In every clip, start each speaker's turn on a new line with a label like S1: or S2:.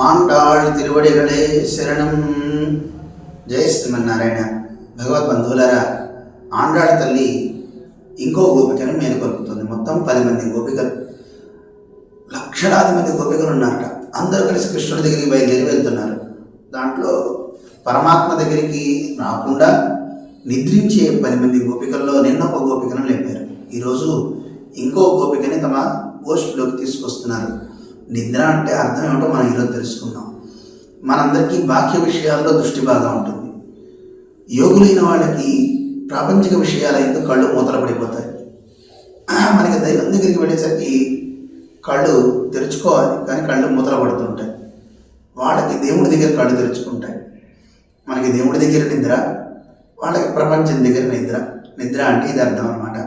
S1: ఆండాళ్ తిరువడిగలే శరణం జయ శ్రీమన్నారాయణ భగవత్ బంధువులారా ఆండాళ్ తల్లి ఇంకో గోపికను మేలుకొల్పుతుంది మొత్తం పది మంది గోపికలు లక్షలాది మంది గోపికలు ఉన్నారట అందరూ కలిసి కృష్ణుడి దగ్గరికి బయలుదేరి వెళ్తున్నారు దాంట్లో పరమాత్మ దగ్గరికి రాకుండా నిద్రించే పది మంది గోపికల్లో నిన్న ఒక గోపికను లేపారు ఈరోజు ఇంకో గోపికని తమ పోస్టులోకి తీసుకొస్తున్నారు నిద్ర అంటే అర్థం ఏమిటో మనం ఈరోజు తెలుసుకుందాం. మనందరికీ బాహ్య విషయాల్లో దృష్టి బాగా ఉంటుంది. యోగులైన వాళ్ళకి ప్రాపంచిక విషయాల ఎందుకు కళ్ళు మూతలు పడిపోతాయి. మనకి దైవం దగ్గరికి వెళ్ళేసరికి కళ్ళు తెరుచుకోవాలి కానీ కళ్ళు మూతలు పడుతుంటాయి. వాళ్ళకి దేవుడి దగ్గర కళ్ళు తెరుచుకుంటాయి. మనకి దేవుడి దగ్గర నిద్ర వాళ్ళకి ప్రపంచం దగ్గర నిద్ర. నిద్ర అంటే ఇది అర్థం అనమాట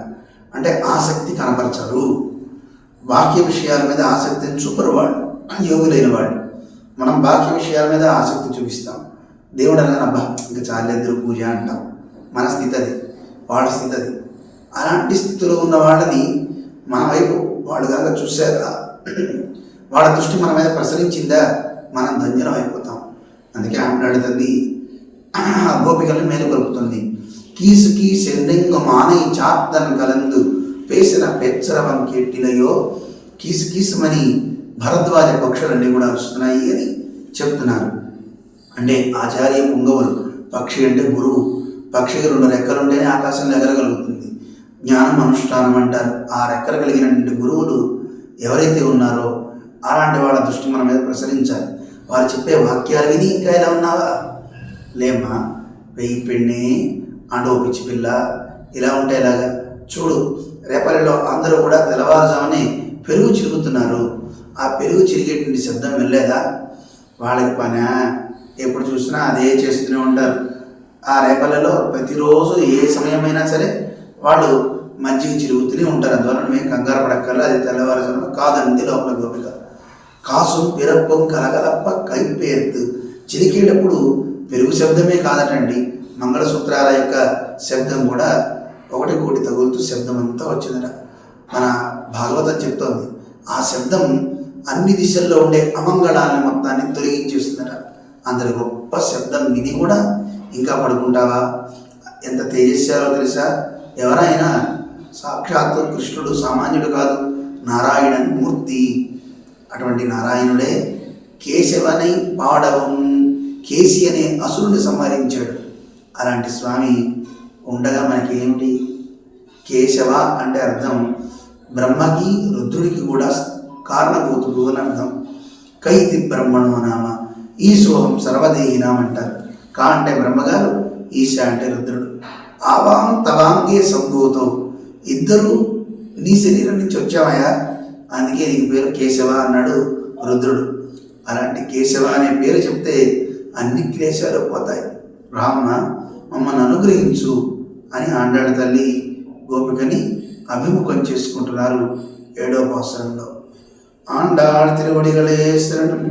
S1: అంటే ఆసక్తి కనపరచరు. బాహ్య విషయాల మీద ఆసక్తిని చూపరు వాళ్ళు యోగులైన వాళ్ళు మనం బాహ్య విషయాల మీద ఆసక్తి చూపిస్తాం. దేవుడు అనగానే అబ్బా ఇంకా చాలేద్దరు పూజ అంటాం. మన స్థితి అది వాళ్ళ స్థితి అది. అలాంటి స్థితిలో ఉన్న వాళ్ళని మన వైపు వాళ్ళు కనుక చూసారా వాళ్ళ దృష్టి మన మీద ప్రసరించిందా మనం ధన్యం అయిపోతాం. అందుకే ఆమె తల్లి గోపికల్ని మేలుకొల్పుతుంది కీసుకి సెండింగ మానై చాత్తన్ కలందు పేసిన పెచ్చరవం కెట్టినయో కీసు కీసుమని భరద్వాజ పక్షులన్నీ కూడా వస్తున్నాయి అని చెప్తున్నారు. అంటే ఆచార్య పుంగవులు పక్షి అంటే గురువు. పక్షికి రెండు రెక్కలుంటేనే ఆకాశం ఎగరగలుగుతుంది. జ్ఞానం అనుష్ఠానం అంటారు. ఆ రెక్కలు కలిగినటువంటి గురువులు ఎవరైతే ఉన్నారో అలాంటి వాళ్ళ దృష్టి మన మీద ప్రసరించాలి. వారు చెప్పే వాక్యాలు విని ఇంకా ఎలా ఉన్నావా? లేమ్మా వెయ్యి పెన్నే అండో పిచ్చి పిల్ల ఇలా ఉంటే ఎలాగా చూడు రేపల్లిలో అందరూ కూడా తెల్లవారుజామునే పెరుగు చిరుగుతున్నారు ఆ పెరుగు చిరిగేటువంటి శబ్దం వెళ్ళలేదా వాళ్ళకి పని? ఎప్పుడు చూసినా అదే చేస్తూనే ఉంటారు. ఆ రేపల్లలో ప్రతిరోజు ఏ సమయమైనా సరే వాళ్ళు మంచిగా చిరుగుతూనే ఉంటారు. అందువల్ల మేము కంగారు పడక్కర్లా అది తెల్లవారుజామున కాదంది లోపల గోపిక. కాసు పిరప్పం కలగలప్ప కైపేర్తు చిరికేటప్పుడు పెరుగు శబ్దమే కాదటండి. మంగళసూత్రాల యొక్క శబ్దం కూడా ఒకటి ఒకటి తగులుతూ శబ్దం అంతా వచ్చిందట. మన భాగవతం చెప్తోంది. ఆ శబ్దం అన్ని దిశల్లో ఉండే అమంగళాలను మొత్తాన్ని తొలగించేస్తుందట అందరి గొప్ప శబ్దం విని కూడా. ఇంకా పడుకుంటావా? ఎంత తేజస్యాలో తెలుసా? ఎవరైనా సాక్షాత్తు కృష్ణుడు సామాన్యుడు కాదు. నారాయణన్ మూర్తి. అటువంటి నారాయణుడే కేశవని పాడవం. కేసి అనే అసురుని సంహరించాడు. అలాంటి స్వామి ఉండగా ఏమిటి? కేశవ అంటే అర్థం. బ్రహ్మకి రుద్రుడికి కూడా కారణభూతుడు అని అర్థం. కైతి బ్రహ్మణో నామ. ఈశోహం సర్వదేహినాం అంటారు. కా అంటే బ్రహ్మగారు ఈశ అంటే రుద్రుడు. ఆవాం తవాంగే సంభూతం. ఇద్దరు నీ శరీరం నుంచి వచ్చావయా అందుకే నీకు పేరు కేశవ అన్నాడు రుద్రుడు. అలాంటి కేశవ అనే పేరు చెప్తే అన్ని క్లేశాలు పోతాయి. రామ మమ్మల్ని అనుగ్రహించు. అని ఆండాళ్ళ తల్లి గోపికని అభిముఖం చేసుకుంటున్నారు ఏడో పాసరంలో ఆండాళ్ తిరువడిగలే శరణం